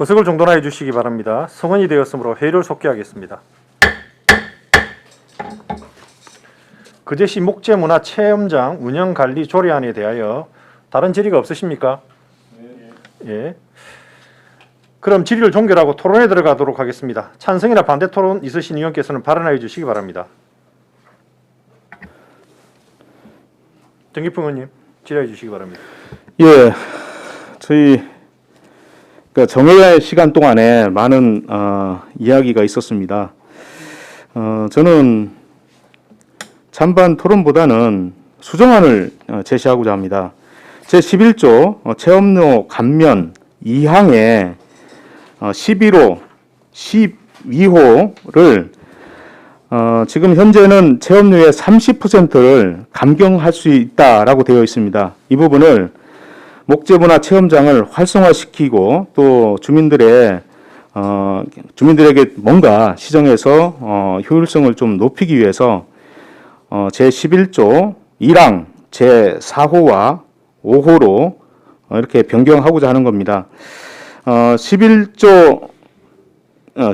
의석을 정돈하여 주시기 바랍니다. 성원이 되었으므로 회의를 속기하겠습니다. 그제시 목재문화 체험장 운영 관리 조례안에 대하여 다른 질의가 없으십니까? 예. 그럼 질의를 종결하고 토론에 들어가도록 하겠습니다. 찬성이나 반대 토론 있으신 의원께서는 발언하여 주시기 바랍니다. 정기풍 의원님 질의해 주시기 바랍니다. 예, 저희 그 정회의 시간 동안에 많은 어, 이야기가 있었습니다. 어, 저는 찬반 토론보다는 수정안을 어, 제시하고자 합니다. 제 11조 어, 체험료 감면 2항에 어, 11호, 12호를 어, 지금 현재는 체험료의 30%를 감경할 수 있다라고 되어 있습니다. 이 부분을 목재문화 체험장을 활성화시키고 또 주민들의 어, 주민들에게 뭔가 시정해서 어, 효율성을 좀 높이기 위해서 어, 제 11조 1항 제 4호와 5호로 어, 이렇게 변경하고자 하는 겁니다. 어, 11조 어,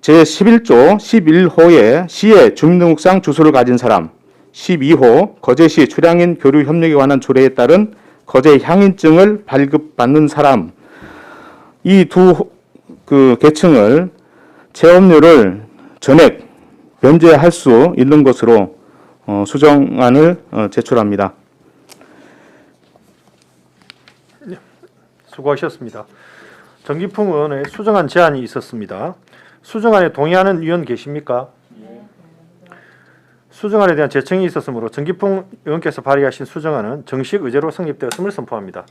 제 11조 11호에 시의 주민등록상 주소를 가진 사람, 12호 거제시 출향인 교류 협력에 관한 조례에 따른 거제 향인증을 발급받는 사람 이 두 그 계층을 체험료를 전액 면제할 수 있는 것으로 어, 수정안을 어, 제출합니다. 수고하셨습니다. 정기풍 의원의 수정안 제안이 있었습니다. 수정안에 동의하는 의원 계십니까? 수정안에 대한 제청이 있었으므로 정기풍 의원께서 발의하신 수정안은 정식 의제로 성립되었음을 선포합니다.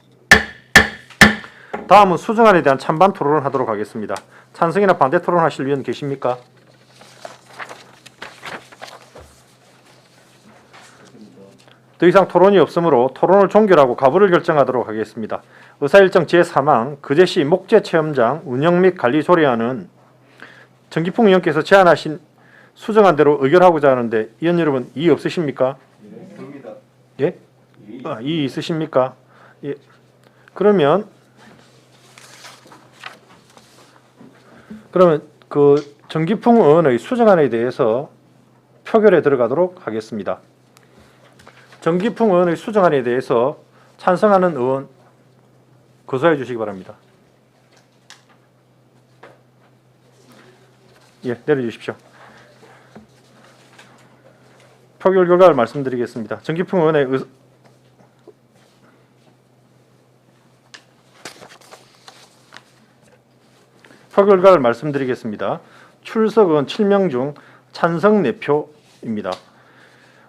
다음은 수정안에 대한 찬반 토론을 하도록 하겠습니다. 찬성이나 반대 토론하실 의원 계십니까? 더 이상 토론이 없으므로 토론을 종결하고 가부를 결정하도록 하겠습니다. 의사일정 제3항 그제시 목재 체험장 운영 및 관리 조례안은 정기풍 의원께서 제안하신 수정안대로 의결하고자 하는데 의원 여러분 이의 없으십니까? 예? 아, 이의 있으십니까? 예. 그러면 그러면 그 정기풍 의원의 수정안에 대해서 표결에 들어가도록 하겠습니다. 정기풍 의원의 수정안에 대해서 찬성하는 의원 거소해 주시기 바랍니다. 예, 내려 주십시오. 표결 결과를 말씀드리겠습니다. 정기풍 의원의 의... 표결 결과를 말씀드리겠습니다. 출석 의원 7명 중 찬성 4표입니다.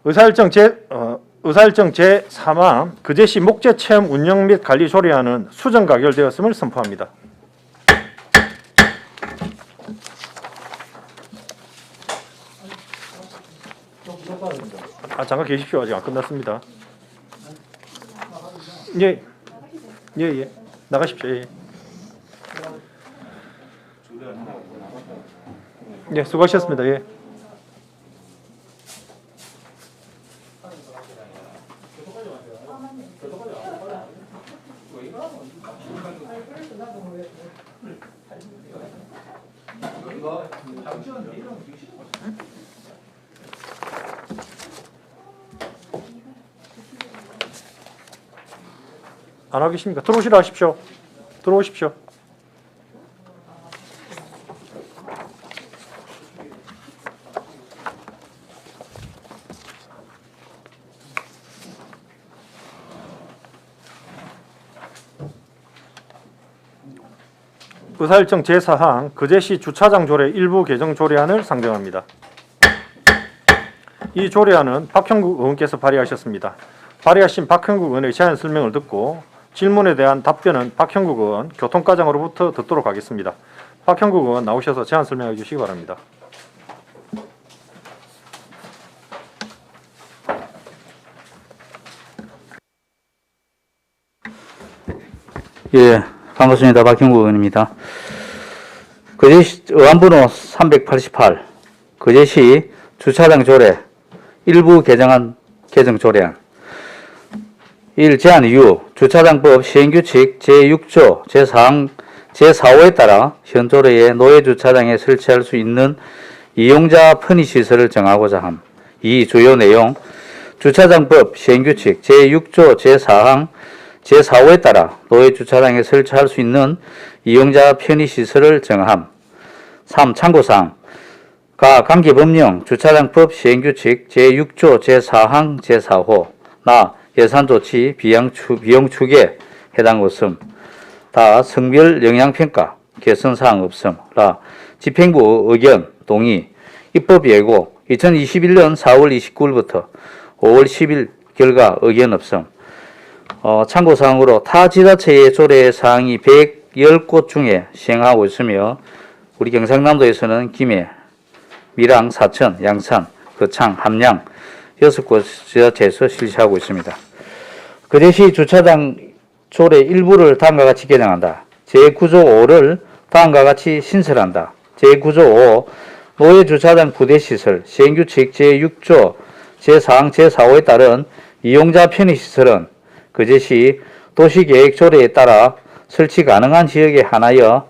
의사일정 제 어, 의사일정 제 3항 그제시 목재 체험 운영 및 관리 조례안은 수정 가결되었음을 선포합니다. 아 잠깐 계십시오 아직 안 끝났습니다. 예, 예, 예, 나가십시오. 예. 예, 수고하셨습니다. 예. 안 하고 계십니까? 들어오시라 하십시오. 들어오십시오. 의사일정 제4항 그제시 주차장 조례 일부 개정 조례안을 상정합니다. 이 조례안은 박형국 의원께서 발의하셨습니다. 발의하신 박형국 의원의 제안 설명을 듣고 질문에 대한 답변은 박형국 의원 교통과장으로부터 듣도록 하겠습니다. 박형국 의원 나오셔서 제안 설명해 주시기 바랍니다. 예, 반갑습니다. 박형구 의원입니다. 거제시 의안번호 388 거제시 주차장 조례 일부 개정안 개정 조례안 1. 제한 이유 주차장법 시행규칙 제6조 제4항 제4호에 따라 현 조례에 노예 주차장에 설치할 수 있는 이용자 편의 시설을 정하고자 함. 이 주요 내용 주차장법 시행규칙 제6조 제4항 제4호에 따라 노예 주차장에 설치할 수 있는 이용자 편의 시설을 정함. 3. 참고사항 가 관계법령 주차장법 시행규칙 제6조 제4항 제4호 나 예산 조치 비용, 비용 추계 해당 없음 다 성별 영향 평가 개선 사항 없음 라 집행부 의견 동의 입법 예고 2021년 4월 29일부터 5월 10일 결과 의견 없음. 어, 참고사항으로 타 지자체의 조례 사항이 110곳 중에 시행하고 있으며 우리 경상남도에서는 김해, 밀양, 사천, 양산, 거창, 함양 여섯 곳 지자체에서 실시하고 있습니다. 그제시 주차장 조례 일부를 다음과 같이 개정한다. 제9조 5를 다음과 같이 신설한다. 제9조 5 노예 주차장 부대 시설 시행규칙 제6조 제4항 제4호에 따른 이용자 편의 시설은 그 제시 도시계획 조례에 따라 설치 가능한 지역에 한하여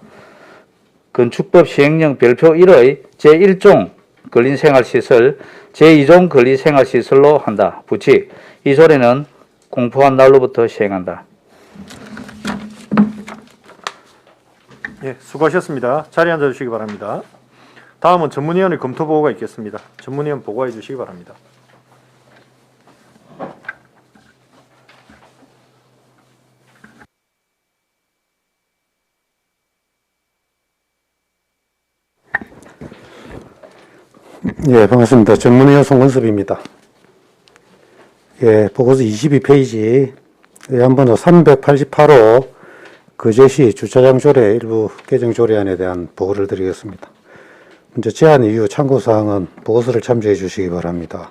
건축법 시행령 별표 1의 제1종 근린생활시설, 제2종 근린생활시설로 한다. 부칙. 이 조례는 공포한 날로부터 시행한다. 예, 수고하셨습니다. 자리에 앉아 주시기 바랍니다. 다음은 전문위원회 검토 보고가 있겠습니다. 전문위원 보고해 주시기 바랍니다. 예, 반갑습니다. 전문위원 송건섭입니다. 예, 보고서 22페이지, 예, 한번 더 388호 그제시 주차장 조례 일부 개정 조례안에 대한 보고를 드리겠습니다. 먼저 제안 이후 참고사항은 보고서를 참조해 주시기 바랍니다.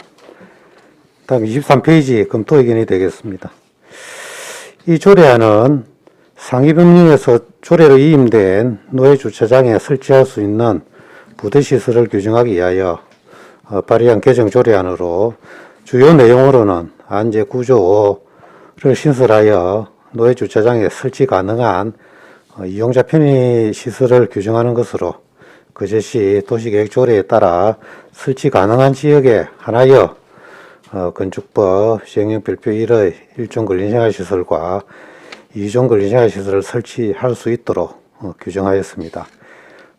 다음 23페이지 검토 의견이 되겠습니다. 이 조례안은 상위법령에서 조례로 이임된 노예 주차장에 설치할 수 있는 부대 시설을 규정하기 위하여 어, 발의한 개정 조례안으로 주요 내용으로는 안제 구조 5를 신설하여 노예 주차장에 설치 가능한 어, 이용자 편의 시설을 규정하는 것으로 그제 시 도시계획 조례에 따라 설치 가능한 지역에 한하여 어, 건축법 시행령 별표 1의 1종 근린생활시설과 2종 근린생활시설을 설치할 수 있도록 어, 규정하였습니다.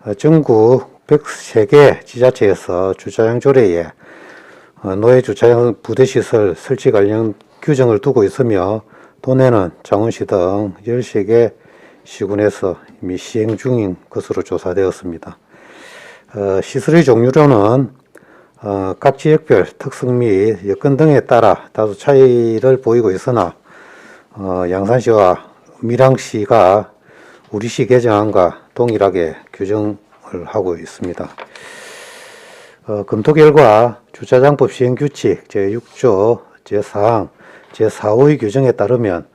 어, 전국 103개 지자체에서 주차장 조례에 어, 노예 주차장 부대시설 설치 관련 규정을 두고 있으며 도내는 장원시 등 13개 시군에서 이미 시행 중인 것으로 조사되었습니다. 어, 시설의 종류로는 어, 각 지역별 특성 및 여건 등에 따라 다소 차이를 보이고 있으나 어, 양산시와 밀양시가 우리시 개정안과 동일하게 규정 을 하고 있습니다. 어, 검토 결과 주차장법 시행 규칙 제6조 제4항 제4호의 규정에 따르면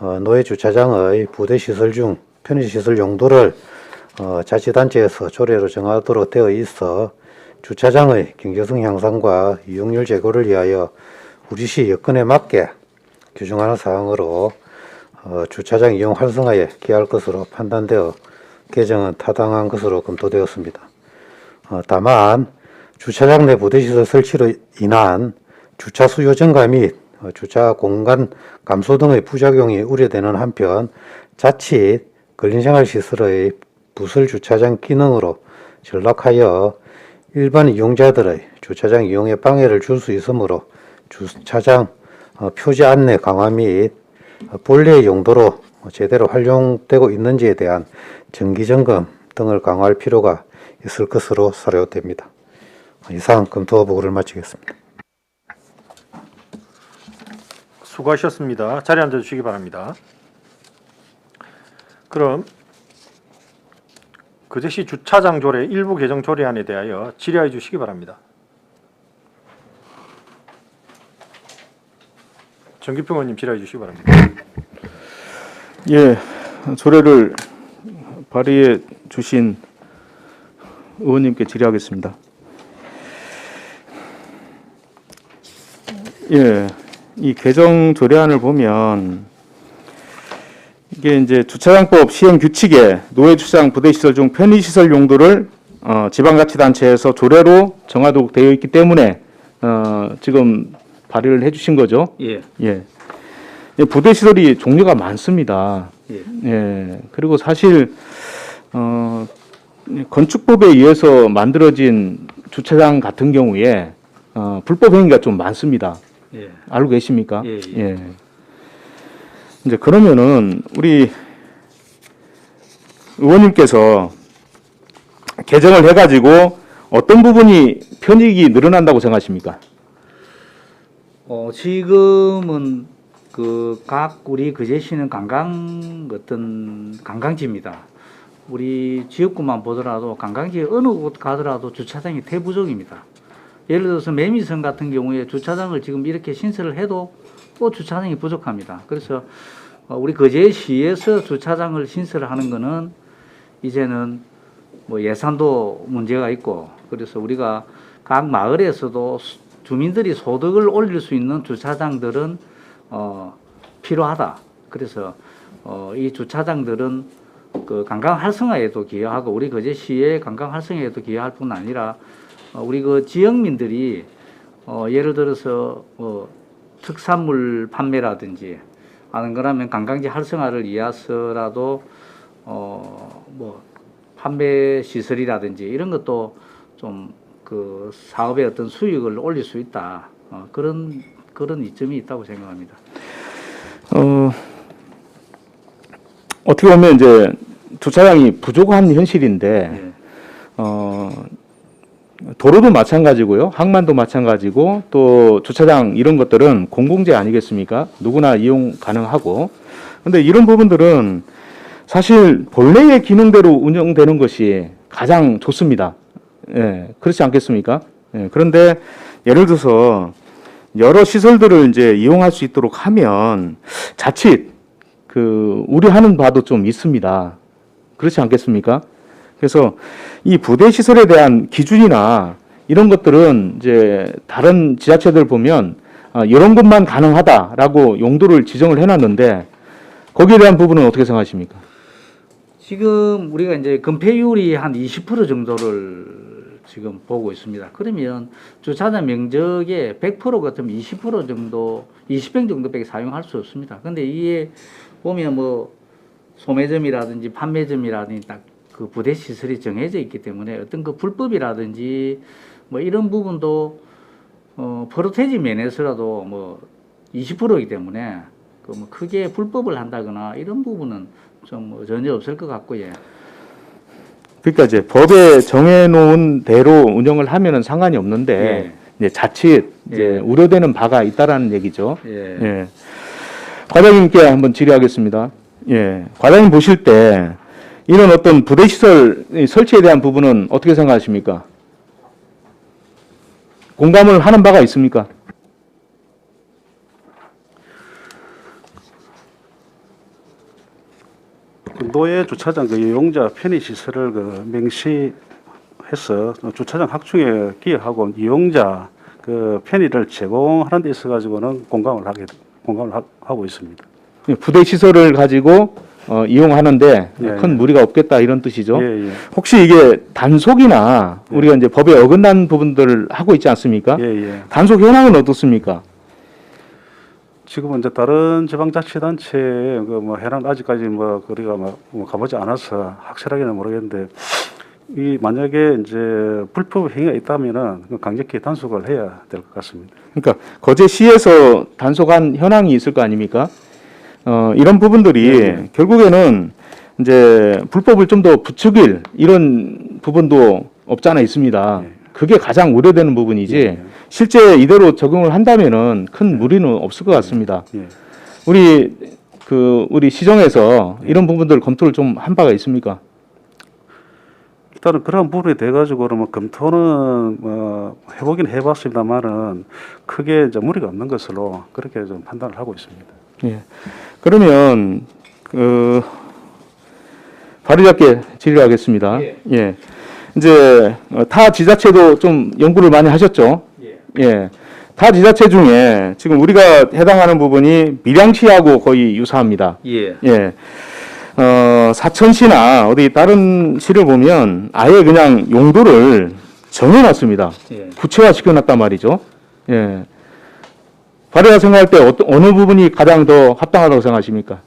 어, 노예 주차장의 부대 시설 중 편의 시설 용도를 어, 자치단체에서 조례로 정하도록 되어 있어 주차장의 경제성 향상과 이용률 제고를 위하여 우리시 여건에 맞게 규정하는 사항으로 어, 주차장 이용 활성화에 기할 것으로 판단되어 개정은 타당한 것으로 검토되었습니다. 어, 다만 주차장 내 부대시설 설치로 인한 주차 수요 증가 및 어, 주차 공간 감소 등의 부작용이 우려되는 한편 자칫 근린생활시설의 부설 주차장 기능으로 전락하여 일반 이용자들의 주차장 이용에 방해를 줄 수 있으므로 주차장 어, 표지 안내 강화 및 어, 본래의 용도로 제대로 활용되고 있는지에 대한 정기 점검 등을 강화할 필요가 있을 것으로 사료됩니다. 이상 검토 보고를 마치겠습니다. 수고하셨습니다. 자리에 앉아 주시기 바랍니다. 그럼 그제시 주차장 조례 일부 개정 조례안에 대하여 질의해 주시기 바랍니다. 정기평 의원님 질의해 주시기 바랍니다. 예, 조례를 발의해 주신 의원님께 질의하겠습니다. 예, 이 개정 조례안을 보면 이게 이제 주차장법 시행 규칙에 노예 주차장 부대 시설 중 편의 시설 용도를 어, 지방자치단체에서 조례로 정하도록 되어 있기 때문에 어, 지금 발의를 해주신 거죠. 예. 예. 예, 부대 시설이 종류가 많습니다. 예. 예. 그리고 사실 어, 건축법에 의해서 만들어진 주차장 같은 경우에 어, 불법 행위가 좀 많습니다. 예. 알고 계십니까? 예, 예. 이제 그러면은 우리 의원님께서 개정을 해가지고 어떤 부분이 편익이 늘어난다고 생각하십니까? 어, 지금은 그 각 우리 그제시는 관광 어떤 관광지입니다. 우리 지역구만 보더라도 관광지에 어느 곳 가더라도 주차장이 대부족입니다. 예를 들어서 매미성 같은 경우에 주차장을 지금 이렇게 신설을 해도 또 주차장이 부족합니다. 그래서 어, 우리 거제시에서 주차장을 신설을 하는 거는 이제는 뭐 예산도 문제가 있고 그래서 우리가 각 마을에서도 수- 주민들이 소득을 올릴 수 있는 주차장들은 어, 필요하다. 그래서 어, 이 주차장들은 그 관광 활성화에도 기여하고 우리 거제 시의 관광 활성화에도 기여할 뿐 아니라 어, 우리 그 지역민들이 어, 예를 들어서 뭐 특산물 판매라든지 하는 거라면 관광지 활성화를 위해서라도 어, 뭐 판매 시설이라든지 이런 것도 좀 그 사업의 어떤 수익을 올릴 수 있다. 어, 그런 그런 이점이 있다고 생각합니다. 어, 어떻게 보면 이제 주차장이 부족한 현실인데 예. 어, 도로도 마찬가지고요, 항만도 마찬가지고 또 주차장 이런 것들은 공공재 아니겠습니까? 누구나 이용 가능하고. 근데 이런 부분들은 사실 본래의 기능대로 운영되는 것이 가장 좋습니다. 예, 그렇지 않겠습니까? 예, 그런데 예를 들어서 여러 시설들을 이제 이용할 수 있도록 하면 자칫 그 우려하는 바도 좀 있습니다. 그렇지 않겠습니까? 그래서 이 부대 시설에 대한 기준이나 이런 것들은 이제 다른 지자체들 보면 아, 이런 것만 가능하다라고 용도를 지정을 해놨는데 거기에 대한 부분은 어떻게 생각하십니까? 지금 우리가 이제 건폐율이 한 20% 정도를 지금 보고 있습니다. 그러면 주차장 면적의 100% 같으면 20% 정도, 20평 정도밖에 사용할 수 없습니다. 근데 이게 보면 뭐 소매점이라든지 판매점이라든지 딱 그 부대 시설이 정해져 있기 때문에 어떤 그 불법이라든지 뭐 이런 부분도 어 프로테지 면에서라도 뭐 20%이기 때문에 그뭐 크게 불법을 한다거나 이런 부분은 좀뭐 전혀 없을 것 같고 예. 그러니까 이제 법에 정해놓은 대로 운영을 하면은 상관이 없는데 이제 자칫 이제 예. 우려되는 바가 있다라는 얘기죠. 예. 예. 과장님께 한번 질의하겠습니다. 예. 과장님 보실 때 이런 어떤 부대 시설 설치에 대한 부분은 어떻게 생각하십니까? 공감을 하는 바가 있습니까? 노예 주차장 그 이용자 편의 시설을 그 명시해서 주차장 확충에 기여하고 이용자 그 편의를 제공하는 데 있어 가지고는 공감을 하게 공감을 하, 하고 있습니다. 예, 부대 시설을 가지고 어, 이용하는데 예, 큰 예. 무리가 없겠다 이런 뜻이죠. 예, 예. 혹시 이게 단속이나 우리가 이제 법에 어긋난 부분들을 하고 있지 않습니까? 예, 예. 단속 현황은 어떻습니까? 지금은 이제 다른 지방자치단체 그뭐 해당 아직까지 뭐 우리가 뭐, 뭐 가보지 않아서 확실하게는 모르겠는데 이 만약에 이제 불법 행위가 있다면은 그 강력히 단속을 해야 될 것 같습니다. 그러니까 거제 시에서 단속한 현황이 있을 거 아닙니까? 어, 이런 부분들이 네. 결국에는 이제 불법을 좀 더 부추길 이런 부분도 없잖아 있습니다. 네. 그게 가장 우려되는 부분이지 예, 실제 이대로 적용을 한다면은 큰 무리는 없을 것 같습니다. 예. 우리 그 우리 시정에서 이런 부분들 검토를 좀 한 바가 있습니까? 일단은 그런 부분에 대해 가지고는 뭐 검토는 뭐 해보긴 해봤습니다만은 크게 이제 무리가 없는 것으로 그렇게 좀 판단을 하고 있습니다. 예. 그러면 그 발의자께 질의하겠습니다. 예. 이제 어, 타 지자체도 좀 연구를 많이 하셨죠? 예. 타 지자체 중에 지금 우리가 해당하는 부분이 밀양시하고 거의 유사합니다. 예. 예. 어, 사천시나 어디 다른 시를 보면 아예 그냥 용도를 정해놨습니다. 예. 구체화 시켜놨단 말이죠. 예. 발의가 생각할 때 어떤, 어느 부분이 가장 더 합당하다고 생각하십니까?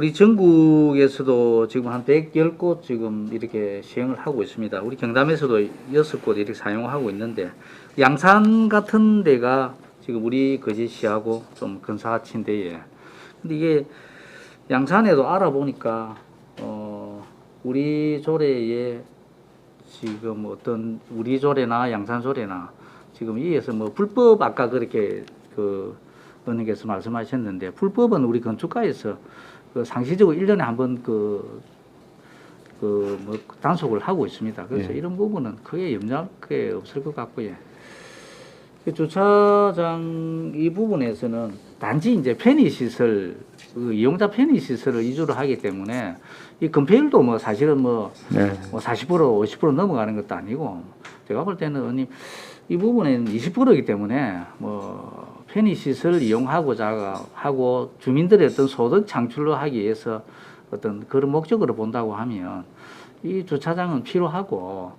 우리 전국에서도 지금 한 110곳 지금 이렇게 시행을 하고 있습니다. 우리 경남에서도 6곳 이렇게 사용하고 있는데 양산 같은 데가 지금 우리 거제시하고 좀 근사치인데 근데 이게 양산에도 알아보니까 어 우리 조례에 지금 어떤 우리 조례나 양산 조례나 지금 이에서 뭐 불법 아까 그렇게 그 의원님께서 말씀하셨는데 불법은 우리 건축가에서 그 상시적으로 1년에 한 번 그 그 뭐 단속을 하고 있습니다. 그래서 예. 이런 부분은 크게 염려할 게 없을 것 같고요. 그 주차장 이 부분에서는 단지 이제 편의 시설 그 이용자 편의 시설을 위주로 하기 때문에 이 건폐율도 뭐 사실은 뭐 네. 뭐 40% 50% 넘어가는 것도 아니고 제가 볼 때는 이 부분은 20%이기 때문에 뭐 편의 시설을 이용하고자 하고 주민들의 어떤 소득 창출로 하기 위해서 어떤 그런 목적으로 본다고 하면 이 주차장은 필요하고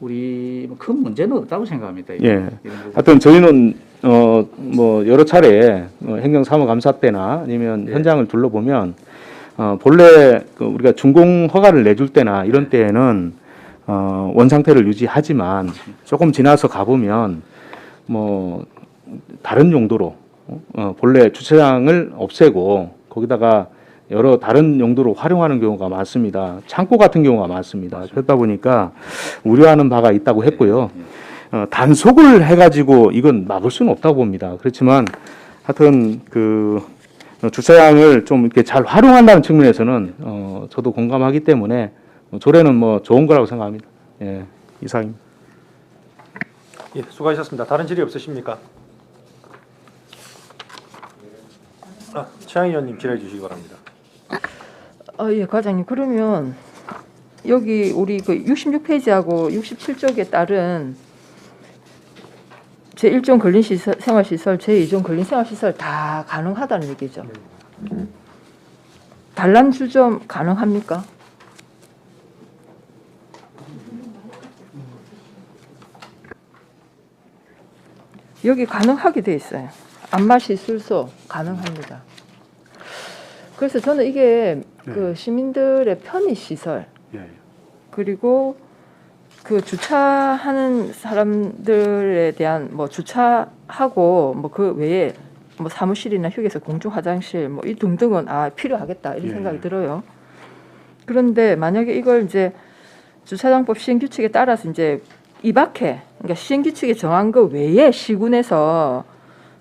우리 뭐큰 문제는 없다고 생각합니다. 예. 하여튼 저희는 어 뭐 여러 차례 어, 행정 사무감사 때나 아니면 예. 현장을 둘러보면 어 본래 그 우리가 준공 허가를 내줄 때나 이런 때에는 어 원 상태를 유지하지만 조금 지나서 가보면 뭐 다른 용도로 어 본래 주차장을 없애고 거기다가 여러 다른 용도로 활용하는 경우가 많습니다. 창고 같은 경우가 많습니다. 그러다 보니까 우려하는 바가 있다고 했고요. 어, 단속을 해가지고 이건 막을 수는 없다고 봅니다. 그렇지만 하여튼 그 어, 주차장을 좀 이렇게 잘 활용한다는 측면에서는 어, 저도 공감하기 때문에 조례는 뭐 좋은 거라고 생각합니다. 예, 이상입니다. 예, 수고하셨습니다. 다른 질의 없으십니까? 아, 최양희 의원님 질의해 주시기 바랍니다. 아, 예, 과장님. 그러면 여기 우리 그 66페이지하고 67쪽에 따른 제1종 근린 시설, 생활 시설, 제2종 근린 생활 시설 다 가능하다는 얘기죠. 단란 주점 가능합니까? 여기 가능하게 돼 있어요. 안마 시 술소 가능합니다. 그래서 저는 이게 그 시민들의 편의 시설 예, 예. 그리고 그 주차하는 사람들에 대한 뭐 주차하고 뭐 그 외에 뭐 사무실이나 휴게소 공중 화장실 뭐 이 등등은 아 필요하겠다 이런 예, 생각이 예. 들어요. 그런데 만약에 이걸 이제 주차장법 시행 규칙에 따라서 이제 이 밖에 그러니까 시행 규칙에 정한 거 외에 시군에서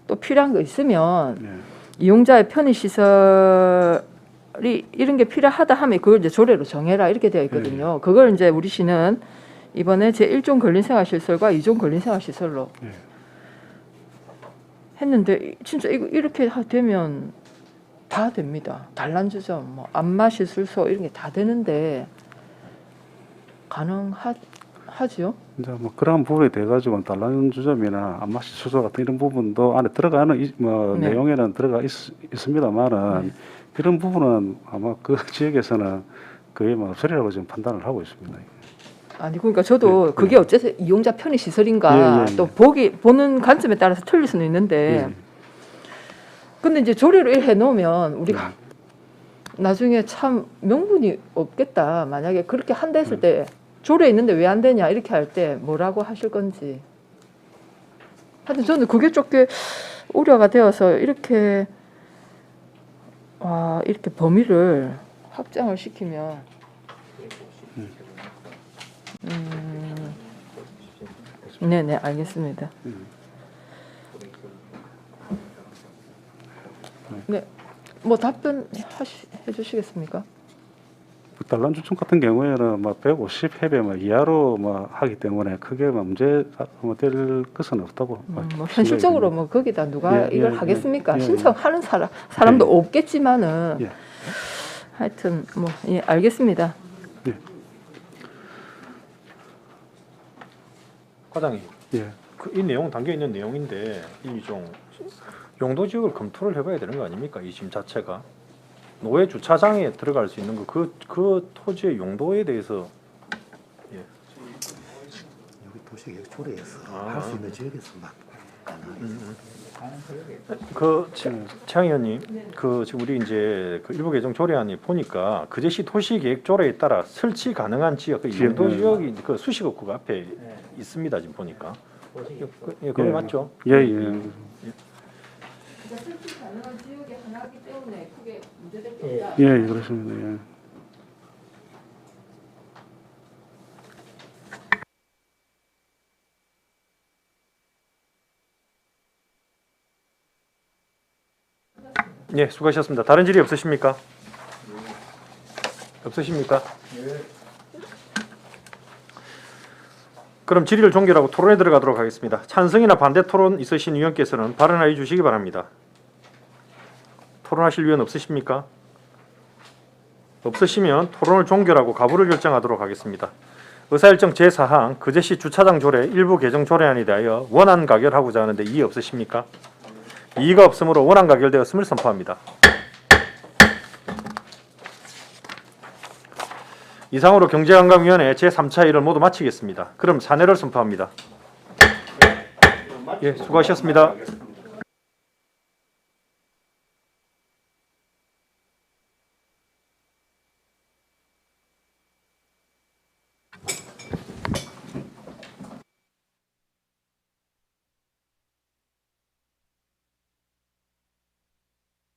또 필요한 거 있으면 예. 이용자의 편의 시설이 이런 게 필요하다 하면 그걸 이제 조례로 정해라 이렇게 되어 있거든요. 그걸 이제 우리 시는 이번에 제 1종 근린 생활 시설과 2종 근린 생활 시설로 예. 했는데 진짜 이거 이렇게 하- 되면 다 됩니다. 단란주점, 뭐 안마 시술소 이런 게 다 되는데 가능하 지요? 이제 뭐 그런 부분에 대해 가지고 단란 주점이나 안마시 수소 같은 이런 부분도 안에 들어가는 이, 뭐 네. 내용에는 들어가 있, 있습니다만은 이런 부분은 아마 그 지역에서는 거의 뭐 없으리라고 지금 판단을 하고 있습니다. 아니 그러니까 저도 네, 그게 어째서 이용자 편의 시설인가 예, 예, 예. 또 보기 보는 관점에 따라서 틀릴 수는 있는데 예. 근데 이제 조례로 해 놓으면 우리가 네. 나중에 참 명분이 없겠다. 만약에 그렇게 한다 했을 때 조례 있는데 왜 안 되냐 이렇게 할 때 뭐라고 하실 건지. 하여튼 저는 그게 조금 우려가 되어서 이렇게 와 이렇게 범위를 확장을 시키면 음, 네네 알겠습니다. 네, 뭐 답변 하시, 해주시겠습니까? 그 단란 주점 같은 경우에는 뭐 150회배 뭐 이하로 뭐 하기 때문에 크게 뭐 문제 뭐될 것은 없다고 음, 뭐 현실적으로. 뭐 거기다 누가 예, 이걸 예, 하겠습니까? 예, 예. 신청하는 사람 사람도 예. 없겠지만은 예. 하여튼 뭐 예, 알겠습니다. 과장님, 예. 그 이 내용 담겨 있는 내용인데 이 좀 용도 지역을 검토를 해봐야 되는 거 아닙니까? 이심 자체가 노예 주차장에 들어갈 수 있는 거그그 토지의 용도에 대해서. 여기 도시 조례에서 아. 할수 있는 지역에서만 그 최양 의원님 그 지금 우리 이제 그 일부 개정 조례안이 보니까 그 제시 도시계획 조례에 따라 설치 가능한 지역 그 지역, 용도 네. 지역이 그 수식어구가 앞에 있습니다 지금 보니까. 그, 예, 그거 예. 맞죠? 예, 예. 그러니까 설치 가능한 지역의 하나이기 때문에 크게 문제될 게 없다. 예, 예, 그렇습니다. 예. 예, 수고하셨습니다. 다른 질의 없으십니까? 없으십니까? 그럼 질의를 종결하고 토론에 들어가도록 하겠습니다. 찬성이나 반대 토론 있으신 위원께서는 발언하여 주시기 바랍니다. 토론하실 위원 없으십니까? 없으시면 토론을 종결하고 가부를 결정하도록 하겠습니다. 의사일정 제4항 그제시 주차장 조례 일부 개정 조례안에 대하여 원안 가결하고자 하는데 이의 없으십니까? 이의가 없으므로 원안 가결되었음을 선포합니다. 이상으로 경제관광위원회 제3차 일을 모두 마치겠습니다. 그럼 사내를 선포합니다. 예, 수고하셨습니다.